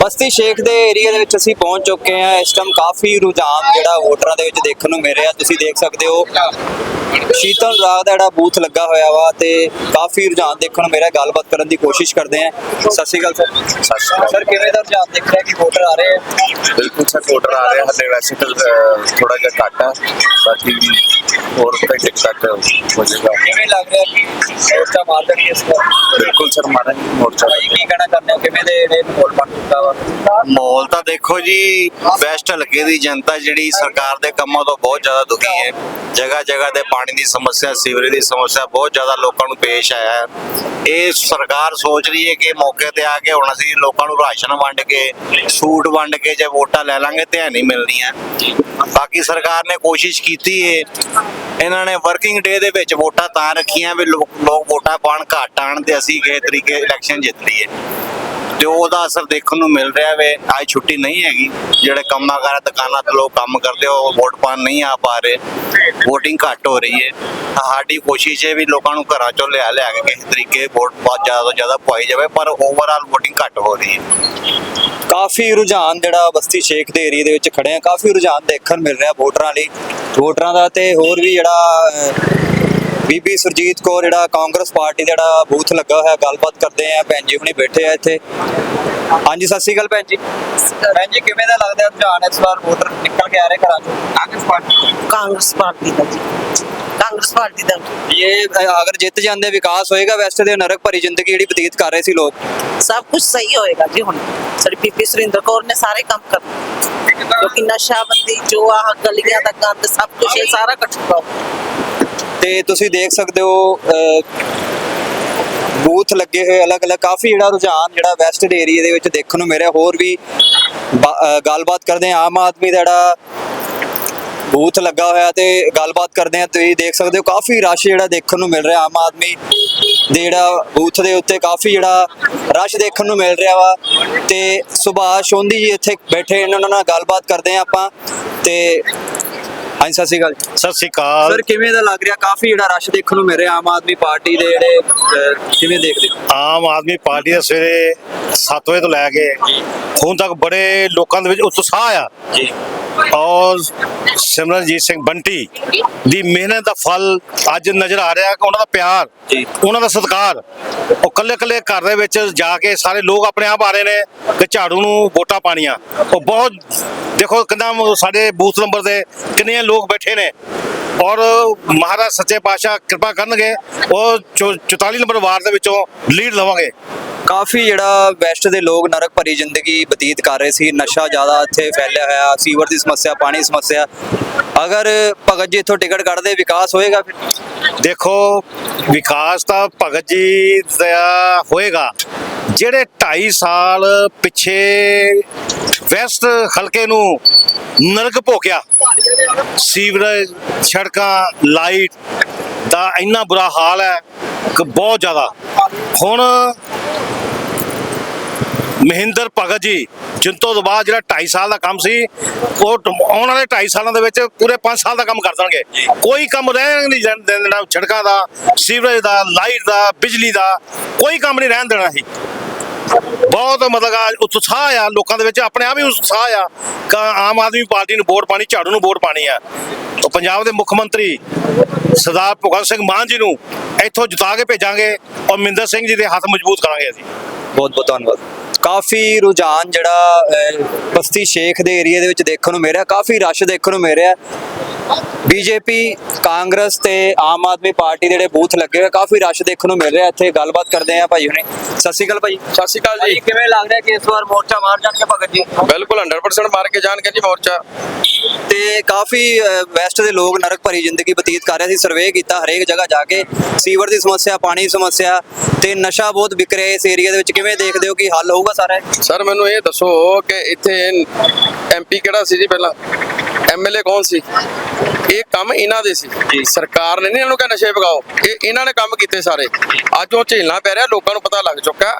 ਬਸਤੀ ਸ਼ੇਖ ਦੇ ਏਰੀਆ ਦੇ ਵਿੱਚ ਅਸੀਂ ਪਹੁੰਚ ਚੁੱਕੇ ਹਾਂ। ਇਸ ਟਾਈਮ ਕਾਫੀ ਰੁਝਾਨ ਜਿਹੜਾ ਵੋਟਰਾਂ ਦੇ ਵਿੱਚ ਦੇਖਣ ਨੂੰ ਮਿਲ ਰਿਹਾ। ਤੁਸੀਂ ਦੇਖ ਸਕਦੇ ਹੋ, ਸ਼ੀਤਲ ਰਾਗ ਦਾ ਜਿਹੜਾ ਬੂਥ ਲੱਗਾ ਹੋਇਆ ਵਾ ਤੇ ਕਾਫੀ ਰੁਝਾਨ ਦੇਖਣ ਨੂੰ ਮਿਲ ਗੱਲਬਾਤ ਕਰਨ ਦੀ ਕੋਸ਼ਿਸ਼ ਕਰਦੇ ਹਾਂ। ਸਤਿ ਸ਼੍ਰੀ ਅਕਾਲ ਸਰ। ਸਤਿ ਸ਼੍ਰੀ ਅਕਾਲ ਸਰ ਕਿਵੇਂ ਦਾ ਰੁਝਾਨ ਦੇਖ ਰਿਹਾ ਕਿ ਵੋਟਰ ਆ ਰਹੇ ਆ? ਬਿਲਕੁਲ ਸਰ, ਵੋਟਰ ਆ ਰਹੇ ਹਲੇ ਵੈਸੇ ਤਾਂ ਥੋੜਾ ਜਿਹਾ ਘੱਟ ਆ। ਬਾਕੀ ਹੋਰ ਘੰਟੇ ਤੱਕ ਹੋ ਜਾਏਗਾ ਕਿਵੇਂ ਲੱਗ ਰਿਹਾ ਕਿ ਮੋਰਚਾ ਮਾਰ ਦੇਣਗੇ ਇਸ ਵਾਰ? ਬਿਲਕੁਲ ਸਰ ਮਾਰਾਂਗੇ ਮੋਰਚਾ। ਭਾਈ ਕੀ ਕਹਿਣਾ ਚਾਹੁੰਦੇ ਹੋ? ਕਿਵੇਂ ਦੇ ਜਿਹੜੇ ਮਾਹੌਲ ਬਣ ਚੁੱਕਾ ਵਾ? ਮਾਹੌਲ ਤਾਂ ਦੇਖੋ ਜੀ ਵੈਸਟ ਹਲਕੇ ਦੀ ਜਨਤਾ ਜਿਹੜੀ ਸਰਕਾਰ ਦੇ ਕੰਮਾਂ ਤੋਂ ਬਹੁਤ ਜ਼ਿਆਦਾ ਦੁਖੀ ਹੈ। ਜਗ੍ਹਾ ਜਗ੍ਹਾ ਤੇ ਪਾਣੀ ਦੀ ਸਮੱਸਿਆ ਸੀਵਰੇਜ ਦੀ ਸਮੱਸਿਆ ਬਹੁਤ ਜ਼ਿਆਦਾ ਲੋਕਾਂ ਨੂੰ ਪੇਸ਼ ਆਇਆ ਹੈ। ਇਹ ਸਰਕਾਰ ਸੋਚ ਰਹੀ ਹੈ ਕਿ ਮੌਕੇ ਤੇ ਆ ਕੇ ਹੁਣ ਅਸੀਂ ਲੋਕਾਂ ਨੂੰ ਰਾਸ਼ਨ ਵੰਡ ਕੇ ਸੂਟ ਵੰਡ ਕੇ ਜੇ ਵੋਟਾਂ ਲੈ ਲਾਂਗੇ ਤੇ ਨਹੀਂ ਮਿਲਣੀਆਂ। ਬਾਕੀ ਸਰਕਾਰ ਨੇ ਕੋਸ਼ਿਸ਼ ਕੀਤੀ ਹੈ ਇਹਨਾਂ ਨੇ ਵਰਕਿੰਗ ਡੇ ਦੇ ਵਿੱਚ ਵੋਟਾਂ ਤਾਂ ਰੱਖੀਆਂ ਵੀ ਲੋਕ ਵੋਟਾਂ ਪਾਣ ਘੱਟ ਆਣ ਤੇ ਅਸੀਂ ਕਿਸੇ ਤਰੀਕੇ ਇਲੈਕਸ਼ਨ ਜਿੱਤ ਲਈਏ। ਤੇ ਉਹਦਾ ਅਸਰ ਦੇਖਣ ਨੂੰ ਮਿਲ ਰਿਹਾ ਵੇ, ਅੱਜ ਛੁੱਟੀ ਨਹੀਂ ਹੈਗੀ। ਜਿਹੜੇ ਕੰਮਾਂ ਕਾਰ, ਦੁਕਾਨਾਂ ਤੇ ਲੋਕ ਕੰਮ ਕਰਦੇ, ਉਹ ਵੋਟ ਪਾਣ ਨਹੀਂ ਆ ਪਾ ਰਹੇ। VOTING ਘੱਟ ਹੋ ਰਹੀ ਹੈ ਸਾਡੀ ਕੋਸ਼ਿਸ਼ ਹੈ ਵੀ ਲੋਕਾਂ ਨੂੰ ਘਰਾਂ ਚੋਂ ਲਿਆ ਲਿਆ ਕੇ ਕਿਸੇ ਤਰੀਕੇ ਵੋਟ ਬਹੁਤ ਜ਼ਿਆਦਾ ਤੋਂ ਜ਼ਿਆਦਾ ਪਾਈ ਜਾਵੇ, ਪਰ ਓਵਰਆਲ VOTING ਘੱਟ ਹੋ ਰਹੀ ਹੈ ਕਾਫੀ ਰੁਝਾਨ ਜਿਹੜਾ ਬਸਤੀ ਸ਼ੇਖ ਦੇ ਏਰੀਆ ਦੇ ਵਿੱਚ ਖੜੇ ਆ, ਕਾਫੀ ਰੁਝਾਨ ਦੇਖਣ ਮਿਲ ਰਿਹਾ ਵੋਟਰਾਂ ਲਈ। ਵੋਟਰਾਂ ਦਾ ਤੇ ਹੋਰ ਵੀ ਜਿਹੜਾ ਬੀਬੀ ਸੁਰਜੀਤ ਕੌਰ ਜਿਹੜਾ ਕਾਂਗਰਸ ਪਾਰਟੀ ਦਾ ਜਿਹੜਾ ਬੂਥ ਲੱਗਾ ਹੋਇਆ ਗੱਲਬਾਤ ਕਰਦੇ ਆ ਭੈਣ ਜੀ ਹੁਣੀ ਬੈਠੇ ਆ ਇੱਥੇ। ਹਾਂਜੀ ਸਤਿ ਸ਼੍ਰੀ ਅਕਾਲ ਭੈਣ ਜੀ। ਭੈਣ ਜੀ ਕਿਵੇਂ ਦਾ ਲੱਗਦਾ ਰੁਝਾਨ ਇਸ ਵਾਰ ਵੋਟਰ ਨਿਕਲ ਕੇ ਆ ਰਹੇ ਘਰਾਂ ਚੋਂ? ਕਾਂਗਰਸ ਪਾਰਟੀ ਕਾਂਗਰਸ ਪਾਰਟੀ ਦਾ ਜੀ। ਕਾਂਗਰਸ ਪਾਰਟੀ ਦਾ ਇਹ ਅਗਰ ਜਿੱਤ ਜਾਂਦੇ ਵਿਕਾਸ ਹੋਏਗਾ ਵੈਸਟ ਦੇ ਨਰਕ ਭਰੀ ਜ਼ਿੰਦਗੀ ਜਿਹੜੀ ਬਤੀਤ ਕਰ ਰਹੇ ਸੀ ਲੋਕ। ਸਭ ਕੁਝ ਸਹੀ ਹੋਏਗਾ ਜੀ ਹੁਣ। ਸਾਡੀ ਬੀਬੀ ਸੁਰਿੰਦਰ ਕੌਰ ਨੇ ਸਾਰੇ ਕੰਮ ਕਰਨੇ ਕਿਉਂਕਿ ਨਸ਼ਾਬੰਦੀ ਜੋ ਆਹ ਗਲੀਆਂ ਦਾ ਗੰਦ ਸਭ ਕੁਝ ਇਹ ਸਾਰਾ ਕੱਟੂਗਾ ਤੇ ਤੁਸੀਂ ਦੇਖ ਸਕਦੇ ਹੋ ਬੂਥ ਲੱਗੇ ਹੋਏ ਅਲੱਗ-ਅਲੱਗ ਕਾਫੀ ਜਿਹੜਾ ਰੁਝਾਨ ਜਿਹੜਾ ਵੈਸਟ ਦੇ ਏਰੀਆ ਦੇ ਵਿੱਚ ਦੇਖਣ ਨੂੰ ਮਿਲਿਆ। ਹੋਰ ਵੀ ਗੱਲਬਾਤ ਕਰਦੇ ਹਾਂ। ਆਮ ਆਦਮੀ ਦਾ ਜਿਹੜਾ ਬੂਥ ਲੱਗਾ ਹੋਇਆ ਤੇ ਗੱਲਬਾਤ ਕਰਦੇ ਆ ਤੁਸੀਂ ਦੇਖ ਸਕਦੇ ਹੋ, ਕਾਫੀ ਰਸ਼ ਜਿਹੜਾ ਦੇਖਣ ਨੂੰ ਮਿਲ ਰਿਹਾ ਆਮ ਆਦਮੀ ਦੇ ਜਿਹੜਾ ਬੂਥ ਦੇ ਉੱਤੇ। ਕਾਫੀ ਜਿਹੜਾ ਰਸ਼ ਦੇਖਣ ਨੂੰ ਮਿਲ ਰਿਹਾ ਵਾ ਤੇ ਸੁਭਾਸ਼ ਚੌਂਦੀ ਜੀ ਇੱਥੇ ਬੈਠੇ ਇਹਨਾਂ ਨਾਲ ਗੱਲਬਾਤ ਕਰਦੇ ਆ ਆਪਾਂ। ਤੇ ਹਾਂਜੀ ਸਤਿ ਸ਼੍ਰੀ ਅਕਾਲ। ਸਤਿ ਸ਼੍ਰੀ ਅਕਾਲ। ਸਰ ਕਿਵੇਂ ਦਾ ਲੱਗ ਰਿਹਾ? ਕਾਫੀ ਜਿਹੜਾ ਰਸ਼ ਦੇਖਣ ਨੂੰ ਮਿਲ ਰਿਹਾ ਆਮ ਆਦਮੀ ਪਾਰਟੀ ਦੇ ਜਿਹੜੇ ਅਹ, ਕਿਵੇਂ ਦੇਖਦੇ ਹੋ? ਆਮ ਆਦਮੀ ਪਾਰਟੀ ਦਾ ਸਵੇਰੇ 7 ਵਜੇ ਤੋਂ ਲੈ ਕੇ ਹੁਣ ਤੱਕ ਬੜੇ ਲੋਕਾਂ ਦੇ ਵਿੱਚ ਉਤਸ਼ਾਹ ਆ। ਜੀ। ਔਰ ਸਿਮਰਨਜੀਤ ਸਿੰਘ ਬੰਟੀ ਦੀ ਮਿਹਨਤ ਦਾ ਫਲ ਅੱਜ ਨਜ਼ਰ ਆ ਰਿਹਾ ਕਿ ਉਹਨਾਂ ਦਾ ਪਿਆਰ। ਉਹਨਾਂ ਦਾ ਸਤਿਕਾਰ ਉਹ ਕੱਲੇ ਕੱਲੇ ਘਰ ਦੇ ਵਿੱਚ ਜਾ ਕੇ ਸਾਰੇ ਲੋਕ ਆਪਣੇ ਆਪ ਆ ਰਹੇ ਨੇ ਕਿ ਝਾੜੂ ਨੂੰ ਵੋਟਾਂ ਪਾਣੀਆਂ। ਉਹ ਬਹੁਤ ਦੇਖੋ ਕਿੰਨਾ ਸਾਡੇ ਬੂਥ ਨੰਬਰ ਤੇ ਕਿੰਨੇ ਲੋਕ ਬੈਠੇ ਨੇ। ਔਰ ਮਹਾਰਾਜ ਸੱਚੇ ਪਾਤਸ਼ਾਹ ਕਿਰਪਾ ਕਰਨਗੇ ਉਹ ਚੌ- 44 ਨੰਬਰ ਵਾਰਡ ਦੇ ਵਿੱਚੋਂ ਲੀਡ ਲਵਾਂਗੇ। ਕਾਫੀ ਜਿਹੜਾ ਵੈਸਟ ਦੇ ਲੋਕ ਨਰਕ ਭਰੀ ਜ਼ਿੰਦਗੀ ਬਤੀਤ ਕਰ ਰਹੇ ਸੀ। ਨਸ਼ਾ ਜ਼ਿਆਦਾ ਇੱਥੇ ਫੈਲਿਆ ਹੋਇਆ, ਸੀਵਰ ਦੀ ਸਮੱਸਿਆ, ਪਾਣੀ ਦੀ ਸਮੱਸਿਆ। ਅਗਰ ਭਗਤ ਜੀ ਇੱਥੋਂ ਟਿਕਟ ਕੱਢਦੇ, ਵਿਕਾਸ ਹੋਏਗਾ ਫਿਰ? ਦੇਖੋ, ਵਿਕਾਸ ਤਾਂ ਭਗਤ ਜੀ ਦਾ ਹੋਏਗਾ। ਜਿਹੜੇ 2.5 ਸਾਲ ਪਿੱਛੇ ਵੈਸਟ ਹਲਕੇ ਨੂੰ ਨਰਕ ਭੋਗਿਆ, ਸੀਵਰੇਜ, ਸੜਕਾਂ, ਲਾਈਟ ਦਾ ਇੰਨਾ ਬੁਰਾ ਹਾਲ ਹੈ ਕਿ ਬਹੁਤ ਜ਼ਿਆਦਾ। ਹੁਣ ਮਹਿੰਦਰ ਭਗਤ ਜੀ ਜਿੰਤੋਂ ਤੋਂ ਬਾਅਦ ਜਿਹੜਾ 2.5 ਸਾਲ ਦਾ ਕੰਮ ਸੀ ਉਹ ਆਉਣ ਵਾਲੇ 2.5 ਸਾਲਾਂ ਦੇ ਵਿੱਚ ਪੂਰੇ 5 ਸਾਲ ਦਾ ਕੰਮ ਕਰ ਦੇਣਗੇ। ਕੋਈ ਕੰਮ ਰਹਿਣ ਨਹੀਂ ਦੇਣ ਸੜਕਾਂ ਦਾ ਸੀਵਰੇਜ ਦਾ ਲਾਈਟ ਦਾ ਬਿਜਲੀ ਦਾ ਕੋਈ ਕੰਮ ਨਹੀਂ ਰਹਿਣ ਦੇਣਾ ਸੀ। ਬਹੁਤ ਮਤਲਬ ਉਤਸ਼ਾਹ ਆ ਲੋਕਾਂ ਦੇ ਵਿੱਚ ਆਪਣੇ ਆਪ ਹੀ ਉਤਸ਼ਾਹ ਆ ਆਮ ਆਦਮੀ ਪਾਰਟੀ ਨੂੰ ਵੋਟ ਪਾਣੀ ਝਾੜੂ ਨੂੰ ਵੋਟ ਪਾਣੀ ਆ। ਉਹ ਪੰਜਾਬ ਦੇ ਮੁੱਖ ਮੰਤਰੀ ਸਰਦਾਰ ਭਗਵੰਤ ਸਿੰਘ ਮਾਨ ਜੀ ਨੂੰ ਇੱਥੋਂ ਜਿਤਾ ਕੇ ਭੇਜਾਂਗੇ ਔਰ ਮਿੰਦਰ ਸਿੰਘ ਜੀ ਦੇ ਹੱਥ ਮਜ਼ਬੂਤ ਕਰਾਂਗੇ ਅਸੀਂ। ਬਹੁਤ ਬਹੁਤ ਧੰਨਵਾਦ। ਕਾਫੀ ਰੁਝਾਨ ਜਿਹੜਾ ਬਸਤੀ ਸ਼ੇਖ ਦੇ ਏਰੀਆ ਦੇ ਵਿੱਚ ਦੇਖਣ ਨੂੰ ਮਿਲ ਰਿਹਾ, ਕਾਫੀ ਰਸ਼ ਦੇਖਣ ਨੂੰ ਮਿਲ ਰਿਹਾ। ਬੀਜੇਪੀ ਕਾਂਗਰਸ ਤੇ ਆਮ ਆਦਮੀ ਪਾਰਟੀ ਦੇ ਜਿਹੜੇ ਬੂਥ ਲੱਗੇ ਹੋਏ ਕਾਫੀ ਰਸ਼ ਦੇਖਣ ਨੂੰ ਮਿਲ ਰਿਹਾ ਇੱਥੇ ਗੱਲਬਾਤ ਕਰਦੇ ਆ ਭਾਈ ਹੁਣੇ। ਸਤਿ ਸ਼੍ਰੀ ਅਕਾਲ ਭਾਈ। ਸਤਿ ਸ਼੍ਰੀ ਅਕਾਲ ਜੀ। ਕਿਵੇਂ ਲੱਗ ਰਿਹਾ ਕਿ ਇਸ ਵਾਰ ਮੋਰਚਾ ਮਾਰ ਜਾਣਗੇ ਭਗਤ ਜੀ? ਬਿਲਕੁਲ 100% ਮਾਰ ਕੇ ਜਾਣਗੇ ਜੀ ਮੋਰਚਾ। ਤੇ ਕਾਫੀ ਵੈਸਟ ਦੇ ਲੋਕ ਨਰਕ ਭਰੀ ਜ਼ਿੰਦਗੀ ਬਤੀਤ ਕਰ ਰਹੇ ਸੀ ਸਰਵੇ ਕੀਤਾ ਹਰੇਕ ਜਗ੍ਹਾ ਜਾ ਕੇ। ਸੀਵਰ ਦੀ ਸਮੱਸਿਆ ਪਾਣੀ ਦੀ ਸਮੱਸਿਆ ਤੇ ਨਸ਼ਾ ਬਹੁਤ ਵਿਕ ਰਿਹਾ ਇਸ ਏਰੀਆ ਦੇ ਵਿੱਚ। ਕਿਵੇਂ ਦੇਖਦੇ ਹੋ ਕਿ ਹੱਲ ਹੋਊਗਾ ਸਾਰਾ? ਸਰ ਮੈਨੂੰ ਇਹ ਦੱਸੋ ਕਿ ਇੱਥੇ ਐਮਪੀ ਕਿਹੜਾ ਸੀ ਜੀ ਪਹਿਲਾਂ? ਐਮਐਲਏ ਕੌਣ ਸੀ? ਇਹ ਕੰਮ ਇਹਨਾਂ ਦੇ ਸੀ। ਸਰਕਾਰ ਨੇ ਨਹੀਂ ਇਹਨਾਂ ਨੂੰ ਕਿਹਾ ਨਸ਼ੇ ਵਗਾਓ ਇਹ ਇਹਨਾਂ ਨੇ ਕੰਮ ਕੀਤੇ ਸਾਰੇ। ਅੱਜ ਉਹ ਝੇਲਣਾ ਪੈ ਰਿਹਾ, ਲੋਕਾਂ ਨੂੰ ਪਤਾ ਲੱਗ ਚੁੱਕਾ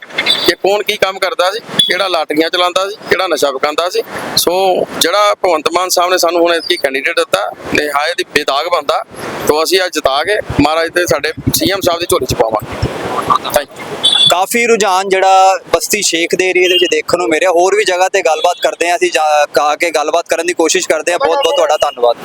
ਕਿ ਕੌਣ ਕੀ ਕੰਮ ਕਰਦਾ ਸੀ, ਕਿਹੜਾ ਲਾਟਰੀਆਂ ਚਲਾਉਂਦਾ ਸੀ, ਕਿਹੜਾ ਨਸ਼ਾ ਵਿਕਾਉਂਦਾ ਸੀ। ਸੋ ਜਿਹੜਾ ਭਗਵੰਤ ਮਾਨ ਸਾਹਿਬ ਨੇ ਸਾਨੂੰ ਹੁਣ ਕੀ ਕੈਂਡੀਡੇਟ ਦਿੱਤਾ ਨਿਹਾਇਤ ਹੀ ਬੇਦਾਗ ਬੰਦਾ, ਤੋਂ ਅਸੀਂ ਅੱਜ ਜਿਤਾ ਕੇ ਮਹਾਰਾਜ ਤੇ ਸਾਡੇ ਸੀਐਮ ਸਾਹਿਬ ਦੀ ਝੋਲੀ ਚ ਪਾਵਾਂਗੇ। ਕਾਫੀ ਰੁਝਾਨ ਜਿਹੜਾ ਬਸਤੀ ਸ਼ੇਖ ਦੇ ਏਰੀਆ ਦੇ ਵਿੱਚ ਦੇਖਣ ਨੂੰ ਮਿਲਿਆ ਹੋਰ ਵੀ ਜਗ੍ਹਾ ਤੇ ਗੱਲਬਾਤ ਕਰਦੇ ਆ ਅਸੀਂ, ਜਾ ਕੇ ਗੱਲਬਾਤ ਕਰਨ ਦੀ ਕੋਸ਼ਿਸ਼ ਕਰਦੇ ਆ ਬਹੁਤ ਬਹੁਤ ਤੁਹਾਡਾ ਧੰਨਵਾਦ।